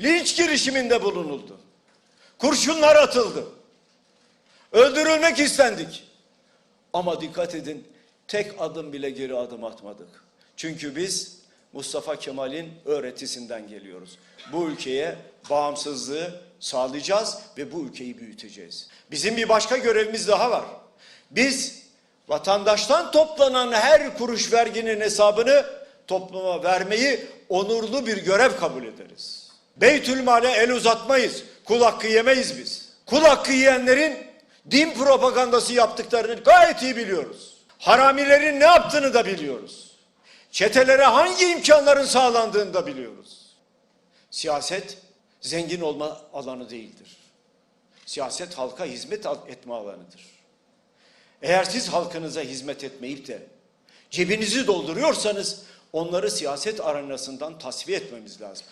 linç girişiminde bulunuldu. Kurşunlar atıldı. Öldürülmek istendik. Ama dikkat edin tek adım bile geri adım atmadık. Çünkü biz Mustafa Kemal'in öğretisinden geliyoruz. Bu ülkeye bağımsızlığı sağlayacağız ve bu ülkeyi büyüteceğiz. Bizim bir başka görevimiz daha var. Biz vatandaştan toplanan her kuruş verginin hesabını topluma vermeyi onurlu bir görev kabul ederiz. Beytülmale el uzatmayız. Kul hakkı yemeyiz biz. Kul hakkı yiyenlerin din propagandası yaptıklarını gayet iyi biliyoruz. Haramilerin ne yaptığını da biliyoruz. Çetelere hangi imkanların sağlandığını da biliyoruz. Siyaset zengin olma alanı değildir. Siyaset halka hizmet etme alanıdır. Eğer siz halkınıza hizmet etmeyip de cebinizi dolduruyorsanız onları siyaset arenasından tasfiye etmemiz lazım.